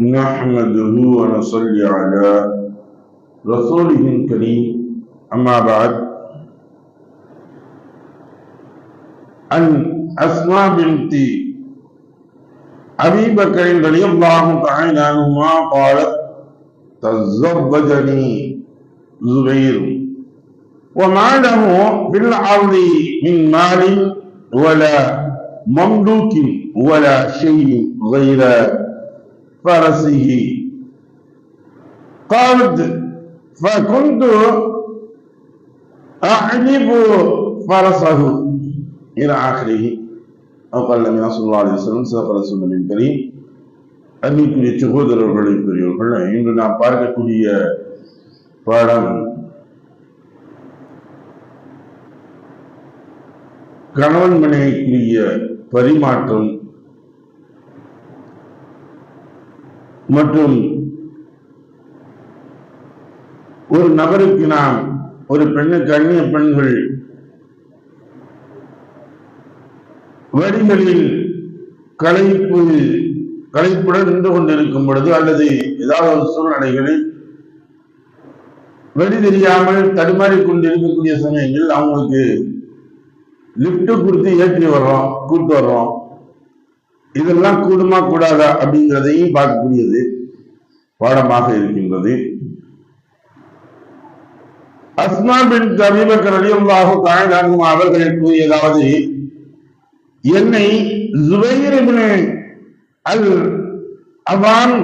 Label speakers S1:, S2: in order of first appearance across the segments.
S1: نحمده ونصلي على رسوله الكريم. أما بعد عن أسماء بنت أبي بكر رضي الله تعالى عنهما قالت تزوجني زبير وما له في من مال ولا مملوك ولا شيء غير فرسه قالت فكنت أعجب فرسه إلى آخره أو قال النبي صلى الله عليه وسلم صدق رسول النبي الكريم அன்பிற்குரிய சகோதரர்களை பெரியவர்கள் இன்று நாம் பார்க்கக்கூடிய பாடம் கணவன் மனைவிக்குரிய பரிமாற்றம் மற்றும் ஒரு நபருக்கு நாம் ஒரு பெண்ணுக்கு அந்நிய பெண்கள் வழிகளில் களைப்பு களைப்புடன் நின்று கொண்டிருக்கும் பொழுது அல்லது ஏதாவது ஒரு சூழ்நிலைகளில் வழி தெரியாமல் தடுமாறிக் கொண்டிருக்கக்கூடிய சமயங்களில் அவங்களுக்கு லிப்ட் கொடுத்து ஏற்றி வர்றோம் கூட்டு வர்றோம். இதெல்லாம் கூடுமா கூடாதா அப்படிங்கிறதையும் பார்க்கக்கூடியது பாடமாக இருக்கின்றது. அஸ்மா பின் அபிபக்கர் அலியுல்லாஹு தாழ்ந்தாகும் அவர்கள் கூறியதாவது என்னை ஜுபைர் அல் அவான்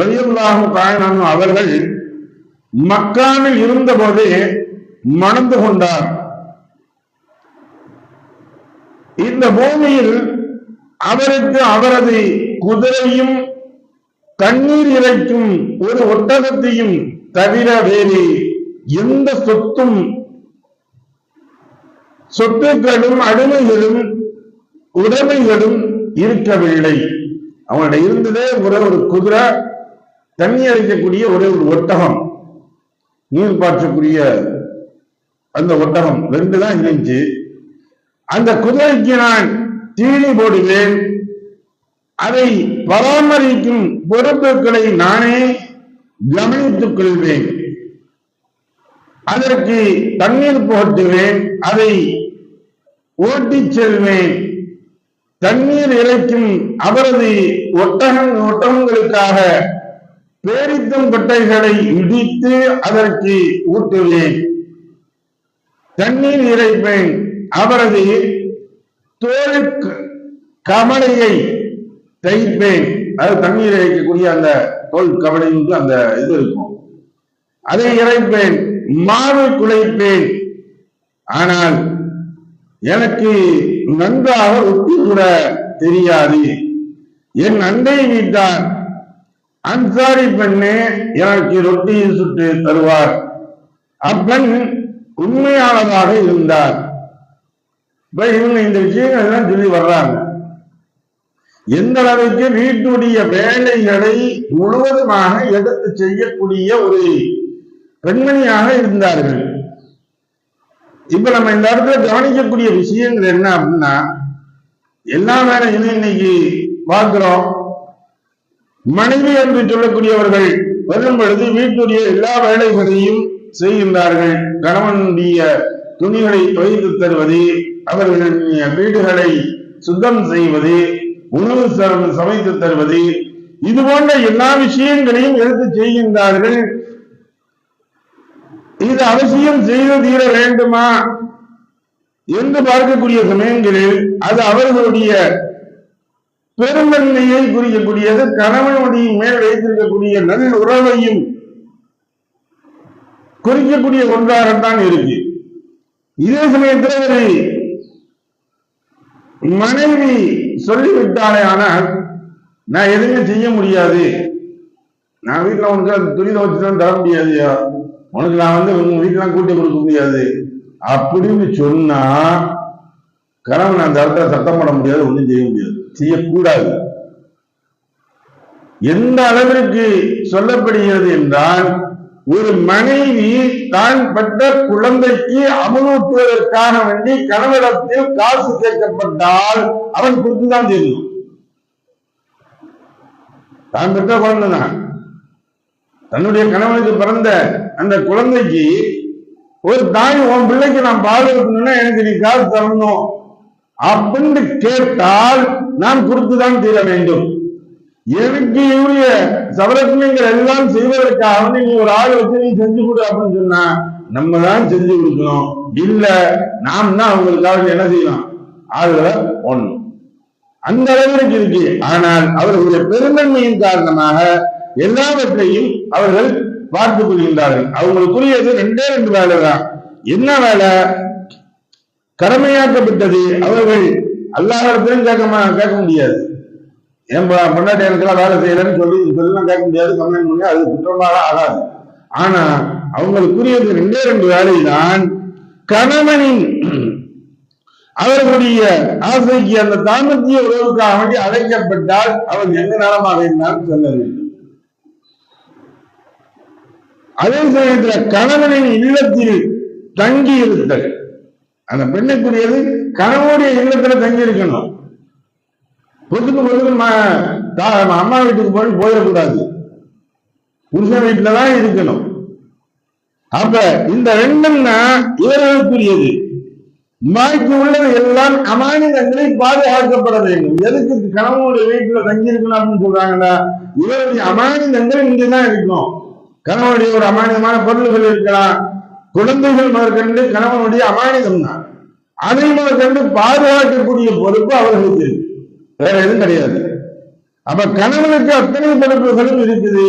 S1: ரலியல்லாஹு தாழ்ந்தாகும் அவர்கள் மக்கானில் இருந்தபோதே மணந்து கொண்டார். இந்த பூமியில் அவருக்கு அவரது குதிரையும் தண்ணீர் இறைக்கும் ஒரு ஒட்டகத்தையும் தவிர வேறு எந்த சொத்தும் சொத்துக்களும் அடிமைகளும் உடைமைகளும் இருக்கவில்லை. அவனுடைய இருந்ததே ஒரே ஒரு குதிரை தண்ணி அடிக்கக்கூடிய ஒரே ஒரு ஒட்டகம். நீர் பாய்ச்சக்கூடிய அந்த ஒட்டகம் ரெண்டு தான் இருந்துச்சு. அந்த குதிரைக்கு நான் தீனி போடுவேன் அதை பராமரிக்கும் பொறுப்புகளை நானே கவனித்துக் கொள்வேன். அதற்கு தண்ணீர் போட்டுவேன் அதை ஓட்டிச் செல்வேன். தண்ணீர் இறைக்கும் அவரது ஒட்டகம் ஒட்டகங்களுக்காக பேரித்தம் கொட்டைகளை இடித்து அதற்கு ஊட்டுவேன். தண்ணீர் இறைப்பேன். அவரது தோலுக்கு கமலையை தைப்பேன். அது தண்ணீர் இறைக்கக்கூடிய அந்த தோல் கவலை அந்த இது இருக்கும். அதை இறைப்பேன் மாவு குலைப்பேன் ஆனால் எனக்கு நன்றாக ஒட்டி கூட தெரியாது. என் அண்டை வீட்டார் அன்சாரி பெண்ணே எனக்கு ரொட்டியை சுட்டு தருவார். அப்பெண் உண்மையாளராக இருந்தார். இவங்க இந்த விஷயங்கள் எல்லாம் சொல்லி வர்றாங்க. எந்த அளவுக்கு வீட்டுடைய வேலைகளை முழுவதுமாக எடுத்து செய்யக்கூடிய ஒரு பெண்மணியாக இருந்தார்கள். இப்ப நம்ம இந்த இடத்துல கவனிக்கக்கூடிய விஷயங்கள் என்ன அப்படின்னா எல்லா வேலைகளும் இன்னைக்கு பார்க்கிறோம் மனைவி என்று சொல்லக்கூடியவர்கள் வரும் பொழுது வீட்டுடைய எல்லா வேலைகளையும் செய்கின்றார்கள். கணவனுடைய துணிகளை துவைத்து தருவது அவர்களுடைய வீடுகளை சுத்தம் செய்வது உணவு சமைத்து தருவது இது போன்ற எல்லா விஷயங்களையும் எடுத்து செய்கின்றார்கள். இது அவசியம் செய்து தீர வேண்டுமா? என்று பார்க்கக்கூடிய சமயங்களில் அது அவர்களுடைய பெருந்தன்மையை குறிக்கக்கூடியது கணவனுடைய மேல் வைத்திருக்கக்கூடிய நல் உறவையும் குறிக்கக்கூடிய ஒன்றாகத்தான் இருக்கு. இதே சமயத்தில் மனைவி சொல்லிவிட்டாலே ஆனால் நான் எதுவுமே செய்ய முடியாது. நான் வீட்டுல உனக்கு அந்த துணி துவச்சுதான் தர முடியாதுயா? உனக்கு நான் வந்து உங்க வீட்டுலாம் கூட்டி கொடுக்க முடியாது. அப்படின்னு சொன்னா கணவன் அந்த இடத்துல சத்தம் பண்ண முடியாது ஒன்றும் செய்ய முடியாது. செய்யக்கூடாது. எந்த அளவிற்கு சொல்லப்படுகிறது என்றால் ஒரு மனைவி தான் பெற்ற குழந்தைக்கு அமுதூட்டுவதற்காக வேண்டி கணவனிடத்தில் காசு கேட்கப்பட்டால் அவன் கொடுத்துதான் தெரியும் தான் பெற்ற குழந்தைதான். தன்னுடைய கணவனுக்கு பிறந்த அந்த குழந்தைக்கு ஒரு தாய் உன் பிள்ளைக்கு நான் பால் இருக்கணும்னா எனக்கு நீ காசு தரணும். அப்படின்னு கேட்டால் நான் கொடுத்துதான் தீர வேண்டும். எனக்கு இவருடைய சவரத்னங்கள் எல்லாம் செய்வதற்காக நீ ஒரு ஆள் வச்சு நீ செஞ்சு கொடு அப்படின்னு சொன்னா நம்ம தான் செஞ்சு கொடுக்கணும். இல்ல நாம் தான் அவங்களுக்காக என்ன செய்யணும்? ஆளுகளை ஒண்ணும் அந்த அளவிற்கு இருக்கு. ஆனால் அவர்களுடைய பெருந்தன்மையின் காரணமாக எல்லாவற்றையும் அவர்கள் பார்த்துக் கொள்கின்றார்கள். அவங்களுக்குரியது ரெண்டே ரெண்டு வேலை தான். என்ன வேலை? கடமையாக்கப்பட்டது. அவர்கள் அல்லாஹிடத்திலும் கேட்க கேட்க முடியாது. என் பொ- பொண்டாட்டி எனக்கெல்லாம் வேலை செய்யலன்னு சொல்லி சொல்லலாம் கேட்க முடியாது கம்ப்ளைண்ட் பண்ணி அது குற்றமாக ஆகாது. ஆனா அவங்களுக்குரியது ரெண்டே ரெண்டு வேலைதான். கணவனின் அவர்களுடைய ஆசைக்கு அந்த தாமத்திய உறவுக்காக வேண்டி அழைக்கப்பட்டால் அவன் எந்த நேரமாக இருந்தாலும் சொல்ல வேண்டும். அதே சமயத்துல கணவனின் இல்லத்தில் தங்கி இருத்தல் அந்த பெண்ணுக்குரியது கணவனுடைய இல்லத்துல தங்கி இருக்கணும் பொதுக்கு பொதுக்கு அம்மா வீட்டுக்கு போய் போயிடக்கூடாது. புருஷன் வீட்டுல தான் இருக்கணும். அப்ப இந்த ரெண்டும் இவர்களுக்குரியது மாய்க்கு உள்ளது எல்லாம் அமானிதங்களை பாதுகாக்கப்பட வேண்டும். எதுக்கு கணவனுடைய வீட்டுல தங்கி இருக்கணும் அப்படின்னு சொல்றாங்கன்னா இவருடைய அமானிதங்கள் இங்கேதான் இருக்கும் கணவனுடைய ஒரு அமானிதமான பொருள்கள் இருக்கலாம். குழந்தைகள் முதற்கண்டு கணவனுடைய அமானிதம் தான் அதை முதற்கண்டு பாதுகாக்கக்கூடிய பொறுப்பு அவர்களுக்கு இருக்கு. வேற எதுவும் கிடையாது. அப்ப கணவனுக்கு அத்தனை பொறுப்புகளும் இருக்குது.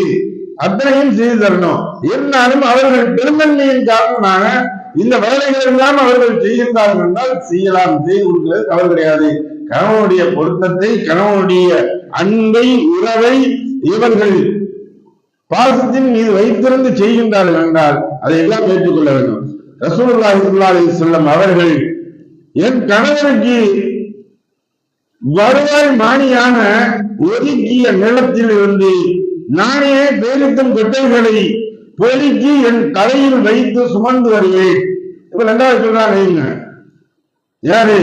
S1: அத்தனையும் செய்து தரணும். இருந்தாலும் அவர்கள் பெருந்தன்மையின் காரணமாக இந்த வேலைகள் எல்லாம் அவர்கள் செய்கின்றார்கள் என்றால் செய்யலாம் செய்து கொடுக்கிறது தவறு கிடையாது. கணவனுடைய பொருத்தத்தை கணவனுடைய அன்பை உறவை இவர்கள் பாசத்தின் மீது வைத்திருந்து செய்கின்றார்கள் என்றால் அதை எல்லாம் ஏற்றுக்கொள்ள வேண்டும். ரசூலுல்லாஹி செல்லம் அவர்கள் என் கணவனுக்கு வருவாய் மானியான ஒதுக்கிய நிலத்தில் இருந்து நானே பேரித்தும் கொட்டைகளை பொறுக்கி என் தலையில் வைத்து சுமந்து வருவேன். இப்ப ரெண்டாவது சொல்றாங்க யாரு?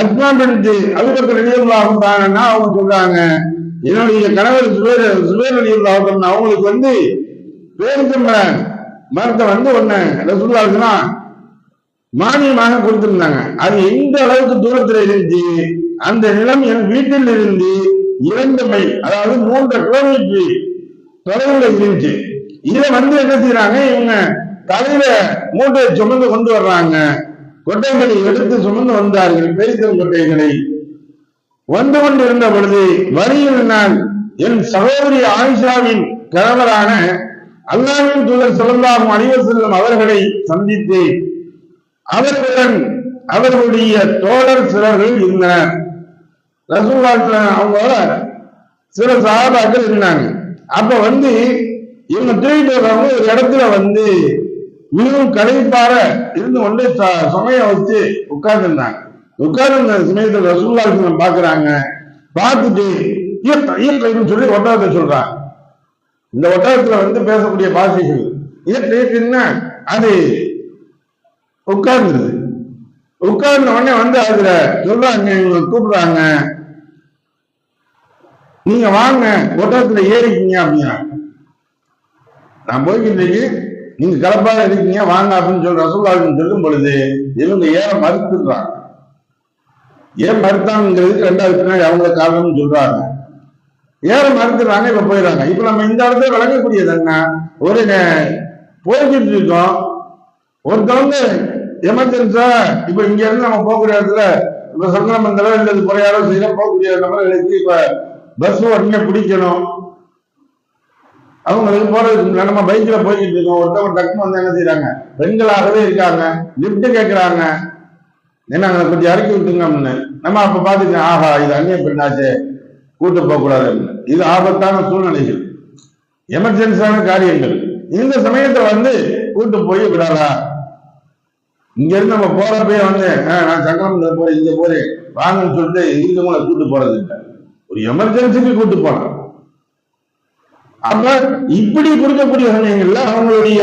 S1: அஸ்மா பிடித்து அபுபக்கர் ரலியல்லாஹு தாங்கன்னா அவங்க சொல்றாங்க? என்னுடைய கணவர் சுபேர் சுவேர் ரலியல்லாஹு அவங்களுக்கு வந்து பேரித்தம் மரத்தை வந்து ஒண்ணு ரசூல்லாவுக்குன்னா மானியமாக கொடுத்திருந்தாங்க. அது எந்த அளவுக்கு தூரத்துல இருந்துச்சு அந்த நிலம் என் வீட்டில் இருந்து இரண்டு மை அதாவது மூன்று கிலோமீட்டர் தொலைவுல இருந்துச்சு. இதை வந்து என்ன செய்யறாங்க இவங்க தலையில மூட்டை சுமந்து கொண்டு வர்றாங்க. கொட்டைகளை எடுத்து சுமந்து வந்தார்கள் பெரித்தல் கொட்டைகளை. வந்து கொண்டிருந்த பொழுது வழியில் நான் என் சகோதரி ஆயிஷாவின் கணவரான அல்லாவின் தூதர் சிறந்தாகும் அலைஹி செல்லும் அவர்களை சந்தித்தேன். அவர்களுடன் அவர்களுடைய தோழர் சிலர்கள் இருந்தனர். ரசூல்லாத்துல அவங்க சில சாபாக்கள் இருந்தாங்க. அப்ப வந்து இவங்க தூக்கிட்டு வர்றவங்க ஒரு இடத்துல வந்து மிகவும் களைப்பார இருந்து கொண்டு ச- சுமைய வச்சு உட்கார்ந்துருந்தாங்க. உட்கார்ந்து சமயத்துல ரசூல்லா பாக்குறாங்க. பார்த்துட்டு இயற்கைன்னு சொல்லி ஒட்டகத்தை சொல்றாங்க. இந்த ஒட்டகத்துல வந்து பேசக்கூடிய பாஷைகள் ஈர்த்த என்ன? அது உட்கார்ந்துருது உட்கார்ந்த உடனே வந்து அதுல சொல்றாங்க இவங்க கூப்பிடுறாங்க. நீங்க வாங்க ஒட்டகத்துல ஏறிக்கீங்க அப்படின்னா. நான் போய்கிட்டு இருக்கேன், நீங்க கலப்பாக இருக்கீங்க வாங்க அப்படின்னு சொல்ற ரசூல்லாவுக்கு சொல்லும் பொழுது இவங்க ஏற மறுத்துடுறாங்க. ஏன் மறுத்தாங்கிறதுக்கு ரெண்டாவது பின்னாடி அவங்க காரணம்னு சொல்றாங்க. ஏற மறுத்துறாங்க இப்ப போயிடுறாங்க. இப்ப நம்ம இந்த இடத்துல விளங்கக்கூடியது என்ன? ஒரு போய்கிட்டு இருக்கோம். ஒருத்தவங்க எமர்ஜென்சா இப்ப இங்க இருந்து நம்ம போகக்கூடிய இடத்துல இப்ப சங்கரமந்தலோ இல்லது குறையாலும் செய்ய போகக்கூடிய நபர்களுக்கு இப்ப பஸ் உடனே பிடிக்கணும். அவங்களுக்கு போறதுக்கு நம்ம பைக்ல போய்கிட்டு இருக்கோம். ஒருத்தவங்க டக்குனு வந்து என்ன செய்யறாங்க பெண்களாகவே இருக்காங்க. லிப்ட் கேட்கறாங்க என்ன கொஞ்சம் இறக்கி விட்டுங்கன்னு நம்ம அப்ப பாத்துக்க ஆஹா இது அந்நிய பெண்ணாச்சே. கூட்டு போக கூடாது இது ஆபத்தான சூழ்நிலைகள். எமர்ஜென்சியான காரியங்கள். இந்த சமயத்துல வந்து கூட்டு போய் விடலாம். இங்க இருந்து நம்ம போறப்பே வந்து "ஆ, நான் சங்கரமத்தில் போறேன் இங்க போறேன் வாங்கன்னு சொல்லிட்டு இருக்கவங்கள கூட்டு போறது இல்லை. ஒரு எமர்ஜென்சிக்கு கூட்டு போகலாம் அப்ப இப்படி கொடுக்கக்கூடிய சமயங்கள்ல அவங்களுடைய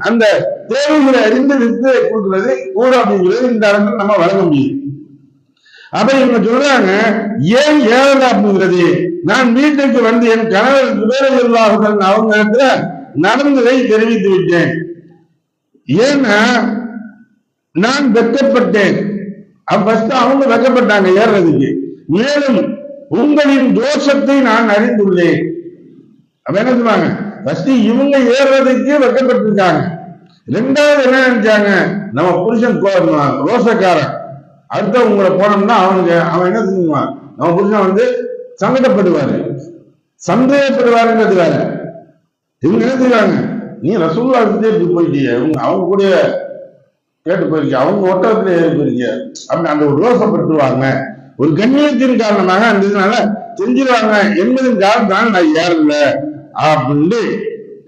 S1: அந்த தேவைகளை அறிந்து வித்து கொடுக்கிறது கூட அப்படிங்கிறது இந்த இடத்துல நம்ம வழங்க முடியும். அப்ப இவங்க சொல்றாங்க ஏன் ஏழலை அப்படிங்கிறது? நான் வீட்டுக்கு வந்து என் கணவர் சுபேரல்லாஹுடன் அவங்க நடந்ததை தெரிவித்து விட்டேன். ஏன்னா நான் வெட்கப்பட்டேன். ஃபர்ஸ்ட் அவங்க வெட்கப்பட்டாங்க ஏறுறதுக்கு. மேலும் உங்களின் தோஷத்தை நான் அறிந்துள்ளேன். அப்ப என்ன சொல்லுவாங்க? ஃபர்ஸ்ட் இவங்க ஏறுறதுக்கு வெட்கப்பட்டிருக்காங்க. ரெண்டாவது என்ன நினைச்சாங்க? நம்ம புருஷன் ரோசக்காரன் அடுத்த உங்களை போனோம்னா அவனுங்க அவன் என்ன சொல்லுவான்? நம்ம புருஷன் வந்து சங்கடப்படுவாரு. சந்தேகப்படுவாருன்றது வேற இவங்க என்ன செய்வாங்க? நீ ரசூல்லா இருந்தே இப்படி போயிட்டீங்க இவங்க அவங்க கூட கேட்டு போயிருக்கீங்க அவங்க ஒட்டகத்துல ஏறி போயிருக்கீங்க அப்படி அந்த ஒரு ரோசப்பட்டுருவாங்க. ஒரு கண்ணியத்தின் காரணமாக அந்த இதனால தெரிஞ்சிருவாங்க என்பதன் தான் நான் ஏறல. அப்படின்னு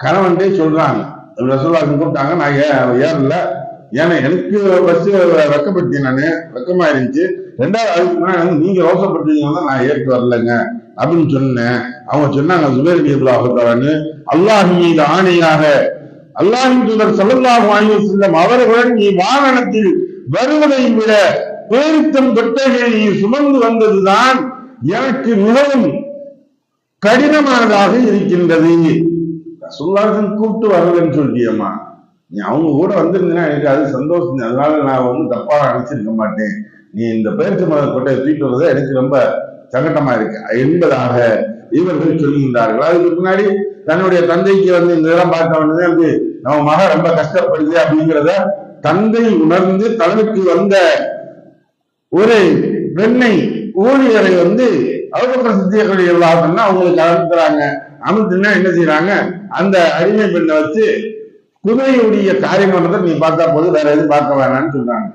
S1: கணவன்டே சொல்றாங்க. ரசூல்லா கூப்பிட்டாங்க நான் ஏ ஏறல. ஏன்னா எனக்கு பஸ் வெக்கப்பட்டேன் நானு. வெக்கமா இருந்துச்சு ரெண்டாவது அதுக்கு முன்னாடி நீங்க ரோசப்பட்டீங்கன்னா நான் ஏற்று வரலங்க. அப்படின்னு சொன்னேன். அவங்க சொன்னாங்க சுபேர் அல்லாஹான்னு அல்லாஹ் மீது ஆணையாக அல்லாஹின் தூதர் ஸல்லல்லாஹு அலைஹி வஸல்லம் அவர்களுடன் நீ வாகனத்தில் வருவதை விட பேரித்தம் கொட்டைகளை நீ சுமந்து வந்ததுதான் எனக்கு மிகவும் கடினமானதாக இருக்கின்றது. சொல்லாசன் கூப்பிட்டு வரலன்னு சொல்லியம்மா நீ அவங்க கூட வந்திருந்தீங்கன்னா எனக்கு அது சந்தோஷம். அதனால நான் வந்து தப்பா நினைச்சிருக்க மாட்டேன். நீ இந்த பயிற்சி மத கொட்டையை தூக்கிட்டு வர்றது எனக்கு ரொம்ப சங்கடமா இருக்கு. என்பதாக இவர்கள் சொல்கின்றார்கள். அதுக்கு முன்னாடி தன்னுடைய தந்தைக்கு வந்து இந்த இதெல்லாம் பார்த்த உடனே வந்து நம்ம மகன் ரொம்ப கஷ்டப்படுது அப்படிங்கிறத தந்தை உணர்ந்து தனக்கு வந்த ஒரு பெண்ணை ஊழியரை வந்து அவசர சித்தியக்கூடிய விழாக்கள்னா அவங்களுக்கு அழுத்துறாங்க அமுத்துனா என்ன செய்யறாங்க அந்த அடிமை பெண்ணை வச்சு குதிரையுடைய காரியமன்றத்தை நீ பார்த்தா போது வேற எதுவும் பார்க்க வேணாம்னு சொல்றாங்க.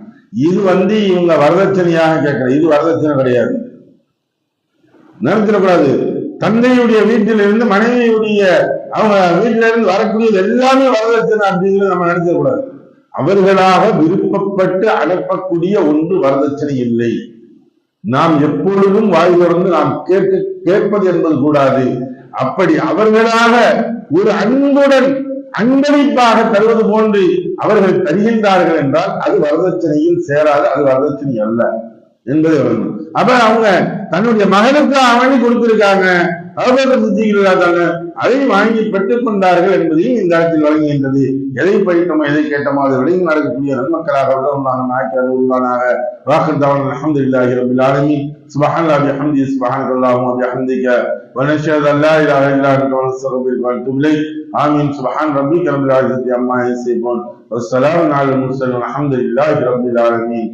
S1: இது வந்து இவங்க வரதட்சணையாக கேட்கற இது வரதட்சணை கிடையாது. நினைச்சிடக்கூடாது. தந்தையுடைய வீட்டிலிருந்து மனைவியுடைய அவங்க வீட்டில இருந்து வரக்கூடியது எல்லாமே வரதட்சணை அப்படிங்கிறது நம்ம நினைச்சக்கூடாது அவர்களாக விருப்பப்பட்டு அனுப்பக்கூடிய ஒன்று வரதட்சணை இல்லை. நாம் எப்பொழுதும் வாய் தொடர்ந்து நாம் கேட்க கேட்பது என்பது கூடாது. அப்படி அவர்களாக ஒரு அன்புடன் அன்பளிப்பாக தருவது போன்று அவர்கள் தருகின்றார்கள் என்றால் அது வரதட்சணையில் சேராது அது வரதட்சணை அல்ல. என்பதை வரணும் அப்ப அவங்க தன்னுடைய மகனுக்கு அவனி கொடுத்திருக்காங்க அவர்கள் சித்திக்கிறாங்க அதை வாங்கி பெற்றுக் கொண்டார்கள் என்பதையும் இந்த இடத்தில் வழங்குகின்றது எதை படித்தோமோ எதை கேட்டோமோ அதை விளங்கி நடக்கக்கூடிய நன்மக்களாக உள்ளவர்களாக நாய்க்காக உள்ளவனாக வாக்கர் தவன் அலமதுல்லாஹி ரபில் ஆலமீன் سبحان الله بحمده سبحانك اللهم وبحمدك ونشهد ان لا اله الا انت ونستغفرك ونتوب اليك امين سبحان ربك رب العزه عما يصفون والسلام على المرسلين والحمد لله رب العالمين